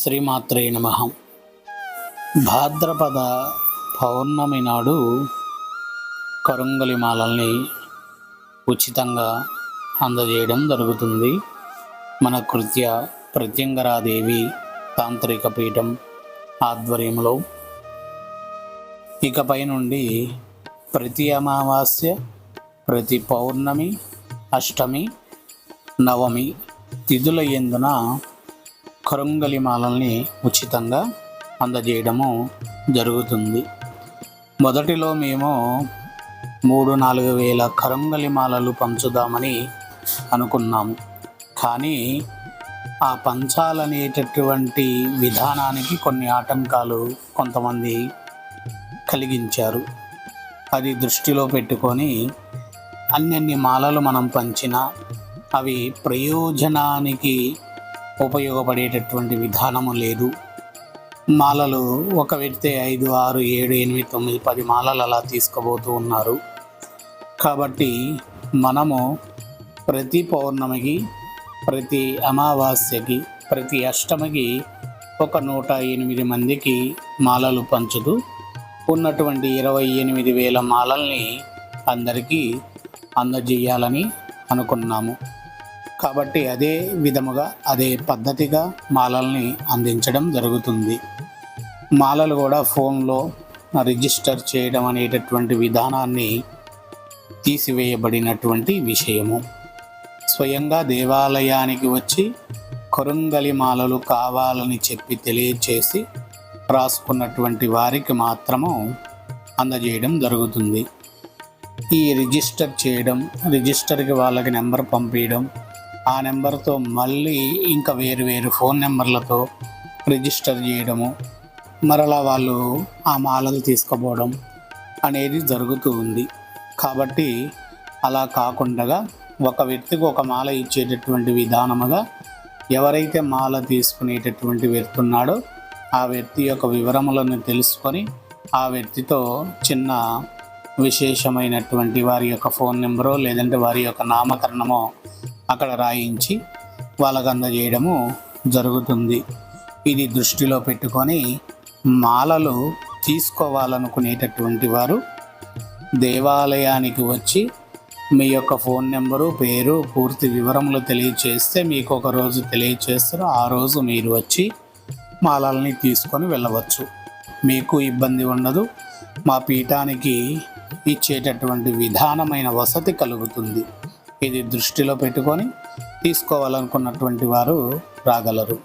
శ్రీమాత్రే నమ. భాద్రపద పౌర్ణమి నాడు కరుంగలి మాలల్ని ఉచితంగా అందజేయడం జరుగుతుంది. మన కృత్య ప్రత్యంగరాదేవి తాంత్రిక పీఠం ఆధ్వర్యంలో. ఇకపై నుండి ప్రతి అమావాస్య ప్రతి పౌర్ణమి అష్టమి నవమి తిథుల ఎందున కరుంగలి మాలల్ని ఉచితంగా అందజేయడము జరుగుతుంది. మొదటిలో మేము మూడు నాలుగు వేల కరంగలి మాలలు పంచుదామని అనుకున్నాము. కానీ ఆ పంచాలనేటటువంటి విధానానికి కొన్ని ఆటంకాలు కొంతమంది కలిగించారు. అది దృష్టిలో పెట్టుకొని అన్నన్ని మాలలు మనం పంచినా అవి ప్రయోజనానికి ఉపయోగపడేటటువంటి విధానము లేదు. మాలలు ఒక వ్యక్తి ఐదు ఆరు ఏడు ఎనిమిది తొమ్మిది పది మాలలు అలా తీసుకుపోతూ ఉన్నారు. కాబట్టి మనము ప్రతి పౌర్ణమికి ప్రతి అమావాస్యకి ప్రతి అష్టమికి ఒక నూట ఎనిమిది మందికి మాలలు పంచుతూ ఉన్నటువంటి ఇరవై ఎనిమిది వేల మాలల్ని అందరికీ అందజేయాలని అనుకున్నాము. కాబట్టి అదే విధముగా అదే పద్ధతిగా మాలల్ని అందించడం జరుగుతుంది. మాలలు కూడా ఫోన్లో రిజిస్టర్ చేయడం అనేటటువంటి విధానాన్ని తీసివేయబడినటువంటి విషయము. స్వయంగా దేవాలయానికి వచ్చి కొరంగలి మాలలు కావాలని చెప్పి తెలియచేసి రాసుకున్నటువంటి వారికి మాత్రము అందజేయడం జరుగుతుంది. ఈ రిజిస్టర్ చేయడం రిజిస్టర్కి వాళ్ళకి నెంబర్ పంపించడం ఆ నెంబర్తో మళ్ళీ ఇంకా వేరు వేరు ఫోన్ నెంబర్లతో రిజిస్టర్ చేయడము మరలా వాళ్ళు ఆ మాలలు తీసుకోపోవడం అనేది జరుగుతూ ఉంది. కాబట్టి అలా కాకుండా ఒక వ్యక్తికి ఒక మాల ఇచ్చేటటువంటి విధానముగా ఎవరైతే మాల తీసుకునేటటువంటి వ్యక్తి ఉన్నాడో ఆ వ్యక్తి యొక్క వివరములను తెలుసుకొని ఆ వ్యక్తితో చిన్న విశేషమైనటువంటి వారి యొక్క ఫోన్ నెంబరో లేదంటే వారి యొక్క నామకరణమో అక్కడ రాయించి వాళ్ళకు అందజేయడము జరుగుతుంది. ఇది దృష్టిలో పెట్టుకొని మాలలు తీసుకోవాలనుకునేటటువంటి వారు దేవాలయానికి వచ్చి మీ యొక్క ఫోన్ నెంబరు పేరు పూర్తి వివరములు తెలియచేస్తే మీకు ఒక రోజు తెలియచేస్తారు. ఆ రోజు మీరు వచ్చి మాలల్ని తీసుకొని వెళ్ళవచ్చు. మీకు ఇబ్బంది ఉండదు. మా పీఠానికి ఇచ్చేటటువంటి విధానమైన వసతి కలుగుతుంది. ఇది దృష్టిలో పెట్టుకొని తీసుకోవాలనుకున్నటువంటి వారు రాగలరు.